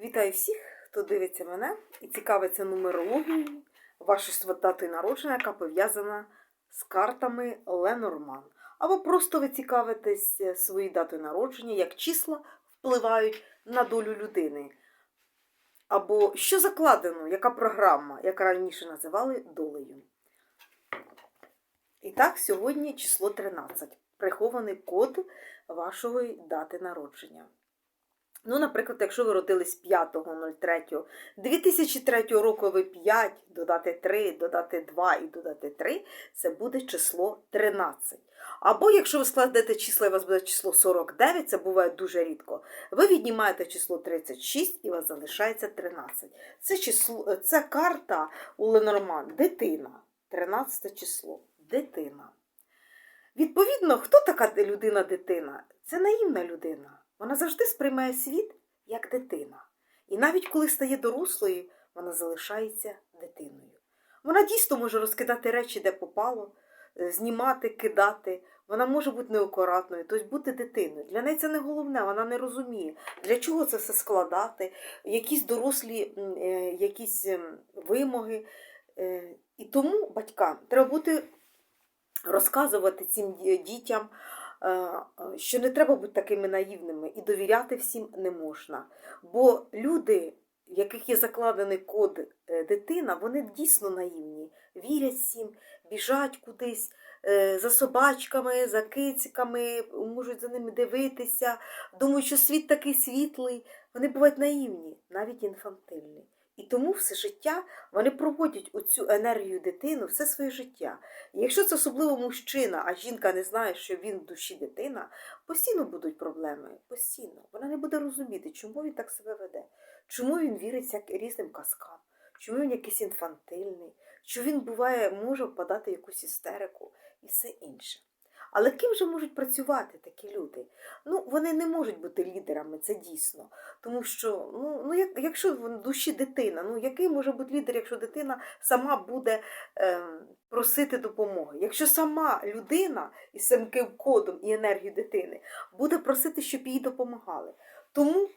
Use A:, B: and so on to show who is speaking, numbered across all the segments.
A: Вітаю всіх, хто дивиться мене і цікавиться нумерологією вашої дати народження, яка пов'язана з картами Ленорман. Або просто ви цікавитесь е, своєю датою народження, як числа впливають на долю людини. Або що закладено, яка програма, яка раніше називали долею. І так, сьогодні число 13. Прихований код вашої дати народження. Ну, наприклад, якщо ви родились 5.03.2003 року, ви 5, додати 3, додати 2 і додати 3, це буде число 13. Або якщо ви складете числа і у вас буде число 49, це буває дуже рідко, ви віднімаєте число 36 і у вас залишається 13. Це, число, це карта у Ленорман дитина. 13 число. Дитина. Відповідно, хто така людина-дитина? Це наївна людина. Вона завжди сприймає світ як дитина. І навіть коли стає дорослою, вона залишається дитиною. Вона дійсно може розкидати речі, де попало, е, знімати, кидати. Вона може бути неакуратною, тобто бути дитиною. Для неї це не головне, вона не розуміє, для чого це все складати, якісь дорослі е, якісь ем, вимоги. Е, І тому батькам треба бути розказувати цим дітям, що не треба бути такими наївними і довіряти всім не можна. Бо люди, в яких є закладений код е, дитина, вони дійсно наївні, вірять всім, біжать кудись е, за собачками, за кицьками, можуть за ними дивитися, думають, що світ такий світлий. Вони бувають наївні, навіть інфантильні. І тому все життя вони проводять оцю енергію дитину все своє життя. І якщо це особливо мужчина, а жінка не знає, що він в душі дитина, постійно будуть проблеми. Постійно. Вона не буде розуміти, чому він так себе веде, чому він вірить різним казкам, чому він якийсь інфантильний, що він буває, може впадати в якусь істерику і все інше. Але ким же можуть працювати такі люди? Ну, вони не можуть бути лідерами, це дійсно. Тому що, ну, ну як, якщо в душі дитина, ну який може бути лідер, якщо дитина сама буде е, просити допомоги? Якщо сама людина із самим кодом і енергією дитини буде просити, щоб їй допомагали. Тому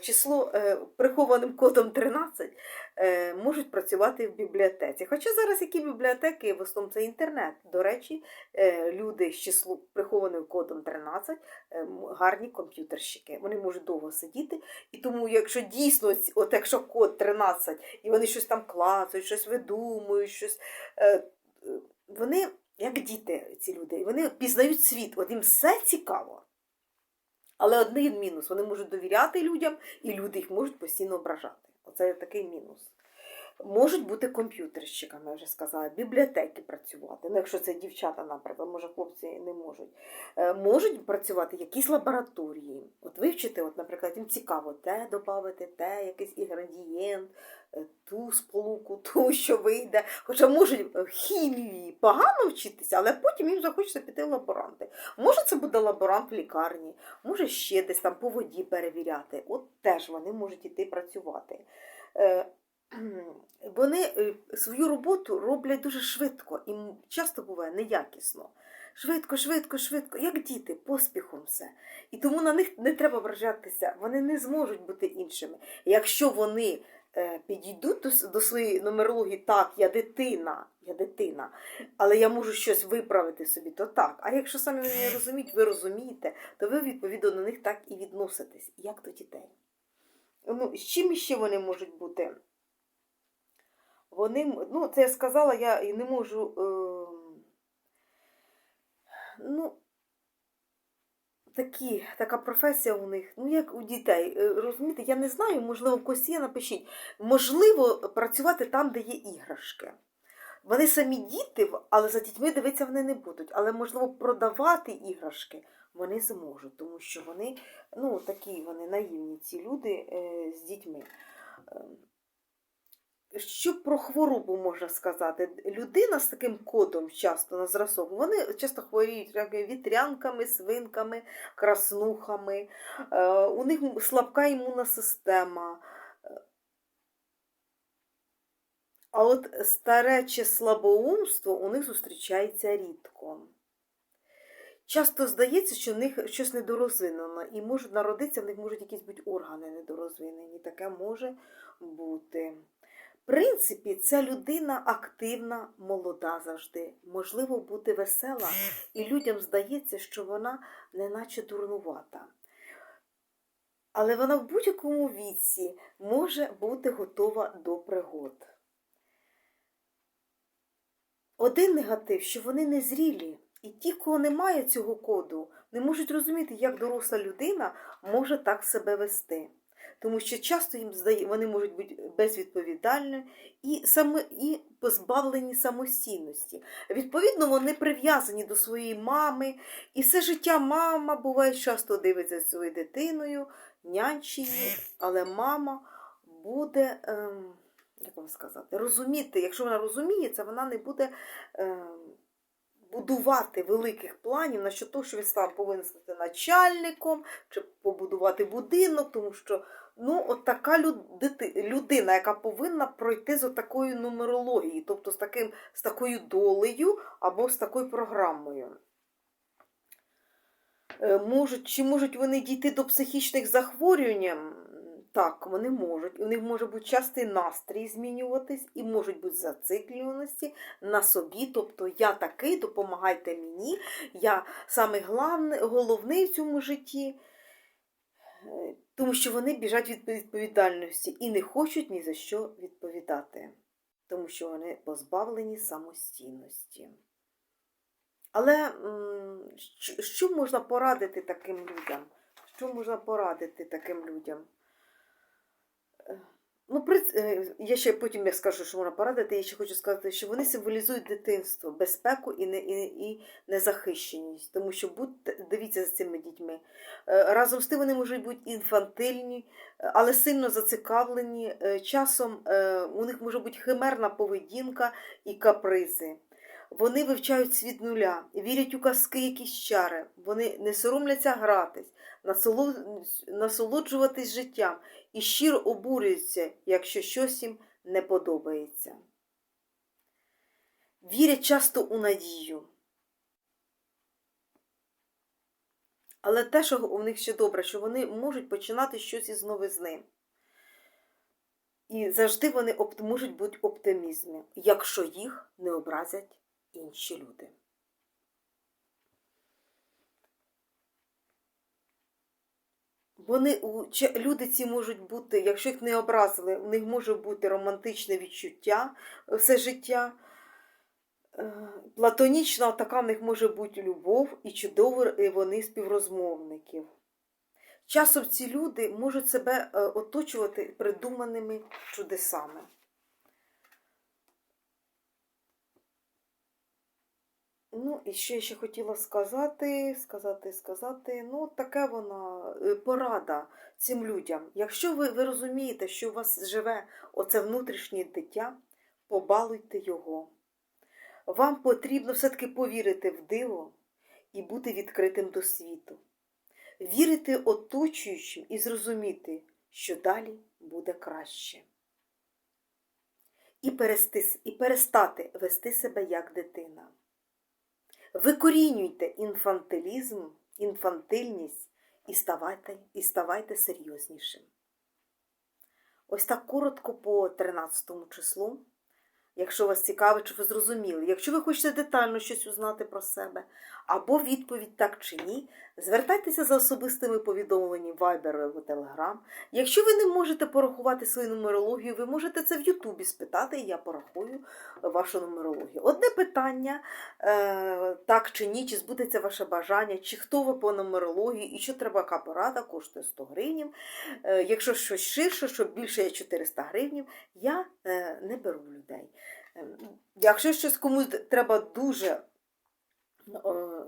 A: число е, прихованим кодом 13 е, можуть працювати в бібліотеці. Хоча зараз які бібліотеки, в основному це інтернет. До речі, е, люди з числу прихованим кодом 13 е, гарні комп'ютерщики. Вони можуть довго сидіти. І тому, якщо дійсно, от якщо код 13, і вони щось там клацають, щось видумують, щось. е, е, Вони, як діти, ці люди, вони пізнають світ, от їм все цікаво. Але один мінус, вони можуть довіряти людям, і люди їх можуть постійно ображати. Оце такий мінус. Можуть бути комп'ютерщиками, я вже сказала, бібліотеки працювати. Ну, якщо це дівчата, наприклад, може хлопці не можуть. Е, Можуть працювати якісь лабораторії. От вивчити, от, наприклад, їм цікаво те додати, те, якийсь інгредієнт, е, ту сполуку, ту, що вийде. Хоча можуть в хімії погано вчитися, але потім їм захочеться піти в лаборанти. Може, це буде лаборант в лікарні, може ще десь там по воді перевіряти. От теж вони можуть іти працювати. Вони е, свою роботу роблять дуже швидко і часто буває неякісно. Швидко, швидко, швидко, як діти, поспіхом все. І тому на них не треба вражатися, вони не зможуть бути іншими. Якщо вони е, підійдуть до, до своєї нумерології, так, я дитина, я дитина, але я можу щось виправити собі, то так. А якщо самі вони не розуміють, ви розумієте, то ви відповідно до них так і відноситесь, як до дітей. Ну, з чим ще вони можуть бути? Вони, ну, це я сказала, я і не можу. Е, ну, такі, така професія у них, ну як у дітей. Е, Розумієте, я не знаю, можливо, в когось є, напишіть. Можливо, працювати там, де є іграшки. Вони самі діти, але за дітьми дивитися вони не будуть. Але, можливо, продавати іграшки вони зможуть, тому що вони, ну, такі вони наївні, ці люди е, з дітьми. Що про хворобу можна сказати? Людина з таким кодом часто на зразок, вони часто хворіють вітрянками, свинками, краснухами, е, у них слабка імунна система. А от старече слабоумство у них зустрічається рідко. часто здається, що в них щось недорозвинено, і можуть народитися, в них можуть якісь бути органи недорозвинені. Таке може бути. Принципі, ця людина активна, молода завжди. Можливо, бути весела, і людям здається, що вона неначе дурнувата. Але вона в будь-якому віці може бути готова до пригод. Один негатив, що вони незрілі. І ті, кого немає цього коду, не можуть розуміти, як доросла людина може так себе вести. Тому що часто їм здає, вони можуть бути безвідповідальні і, саме, і позбавлені самостійності. Відповідно, вони прив'язані до своєї мами, і все життя мама буває часто дивиться своєю дитиною, нянчиє, але мама буде, ем, як вам сказати, розуміти, якщо вона розуміє це, вона не буде. Ем, будувати великих планів на що того, що він став повинен стати начальником чи побудувати будинок, тому що ну, от така людина, яка повинна пройти з такою нумерологією, тобто з, таким, з такою долею або з такою програмою. Е, Можуть, чи можуть вони дійти до психічних захворювань? Так, вони можуть. У них може бути частий настрій змінюватись, і можуть бути зациклюваності на собі. Тобто я такий, допомагайте мені, я главний, головний в цьому житті, Е, тому що вони біжать від відповідальності і не хочуть ні за що відповідати, тому що вони позбавлені самостійності. Але що, можна порадити таким людям? Що можна порадити таким людям? Ну, е, я ще потім я скажу, що можна порадити. Я ще хочу сказати, що вони символізують дитинство, безпеку і, не, і, і незахищеність. Тому що будьте, дивіться за цими дітьми. Е, Разом з тим вони можуть бути інфантильні, е, але сильно зацікавлені. Часом у них може бути химерна поведінка і капризи. Вони вивчають світ нуля, вірять у казки, якісь чари. Вони не соромляться гратись, насолоджуватись життям і щиро обурюються, якщо щось їм не подобається. Вірять часто у надію. Але те, що у них ще добре, що вони можуть починати щось із новизни. І завжди вони можуть бути оптимізмі, якщо їх не образять інші люди. Вони люди ці можуть бути, якщо їх не образили, у них може бути романтичне відчуття е, все життя. Е, Платонічна така в них може бути любов і чудові вони співрозмовників. Часом ці люди можуть себе е, оточувати придуманими чудесами. Ну, і що я ще хотіла сказати, сказати, сказати. Ну, таке вона е, порада цим людям. Якщо ви, ви розумієте, що у вас живе оце внутрішнє дитя, побалуйте його. Вам потрібно все-таки повірити в диво і бути відкритим до світу. Вірити оточуючим і зрозуміти, що далі буде краще. І перестати вести себе як дитина. Викорінюйте інфантилізм, інфантильність і ставайте, і ставайте серйознішим. Ось так коротко по 13 числу. Якщо вас цікавить, чи ви зрозуміли. Якщо ви хочете детально щось узнати про себе, або відповідь так чи ні, звертайтеся за особистими повідомленнями Viber або Telegram. Якщо ви не можете порахувати свою нумерологію, ви можете це в Ютубі спитати, і я порахую вашу нумерологію. Одне питання, е, так чи ні, чи збудеться ваше бажання, чи хто ви по нумерології, і що треба яка порада, коштує 100 гривень. Якщо щось ширше, що більше 400 гривень, я е, не беру людей. Якщо щось комусь треба дуже,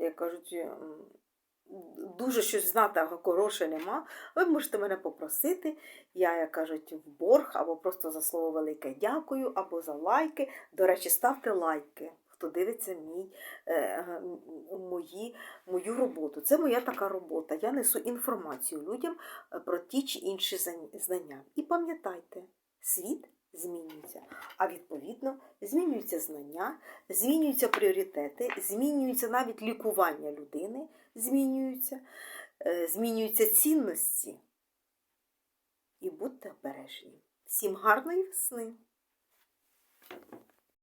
A: як кажуть, дуже щось знати, а хороше нема, ви можете мене попросити. Я, як кажуть, в борг, або просто за слово велике дякую, або за лайки. До речі, ставте лайки, хто дивиться мій, е, мої, мою роботу. Це моя така робота. Я несу інформацію людям е, про ті чи інші знання. І пам'ятайте, світ змінюються. А відповідно змінюються знання, змінюються пріоритети, змінюється навіть лікування людини, змінюються, е, змінюються цінності. І будьте обережні. Всім гарної весни!